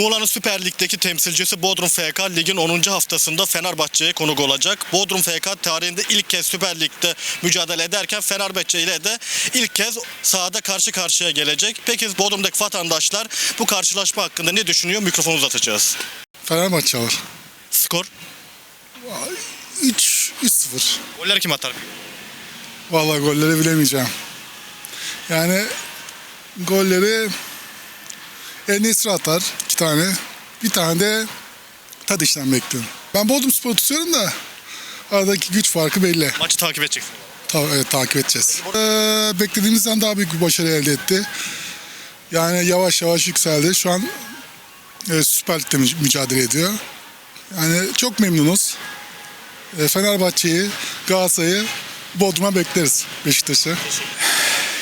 Muğla'nın Süper Lig'deki temsilcisi Bodrum FK ligin 10. haftasında Fenerbahçe'ye konuk olacak. Bodrum FK tarihinde ilk kez Süper Lig'de mücadele ederken Fenerbahçe ile de ilk kez sahada karşı karşıya gelecek. Peki Bodrum'daki vatandaşlar bu karşılaşma hakkında ne düşünüyor? Mikrofonu uzatacağız. Fenerbahçe alır. Skor. 3 3-0. Goller kim atar? Vallahi golleri bilemeyeceğim. Yani golleri Enesri atar iki tane. Bir tane de Tadiş'ten bekliyorum. Ben Bodrum Spor tutuyorum da aradaki güç farkı belli. Maçı takip edeceksin. Ta- evet, takip edeceğiz. Ee, beklediğimizden daha büyük bir başarı elde etti. Yani yavaş yavaş yükseldi. Şu an e, Süper Lig'de mü- mücadele ediyor. Yani çok memnunuz. E, Fenerbahçe'yi, Galatasaray'ı Bodrum'a bekleriz Beşiktaş'ı.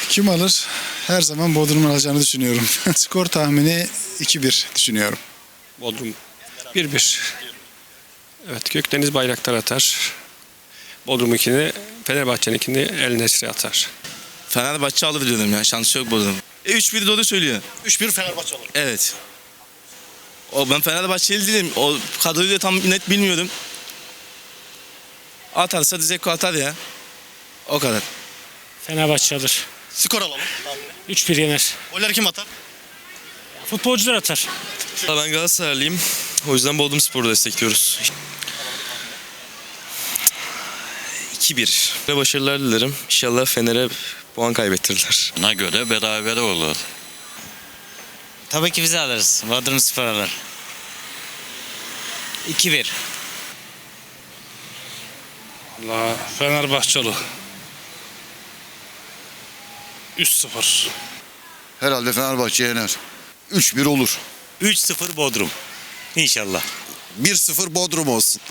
Kim alır? Her zaman Bodrum'un alacağını düşünüyorum. Skor tahmini 2-1 düşünüyorum. Bodrum 1-1. Evet Gökdeniz Bayraktar atar. Bodrum ikini, Fenerbahçe'nin ikini El Nesri atar. Fenerbahçe alır diyorum ya. Şansı yok Bodrum. E 3-1 doğru söylüyor. 3-1 Fenerbahçe alır. Evet. O ben Fenerbahçeli değilim. O kadroyu da tam net bilmiyorum. Atarsa Dzeko atar ya. O kadar. Fenerbahçe alır. Skor alalım. 3-1 yener. Goller kim atar? Futbolcular atar. Ben Galatasaraylıyım. O yüzden Bodrum Spor'u destekliyoruz. 2-1. Ve Başarılar dilerim. İnşallah Fener'e puan kaybettirirler. Bana göre beraber olur. Tabii ki bizi alırız. Bodrum Spor alır. 2-1. La Fenerbahçeli. 3-0. Herhalde Fenerbahçe yener. 3-1 olur. 3-0 Bodrum. İnşallah. 1-0 Bodrum olsun.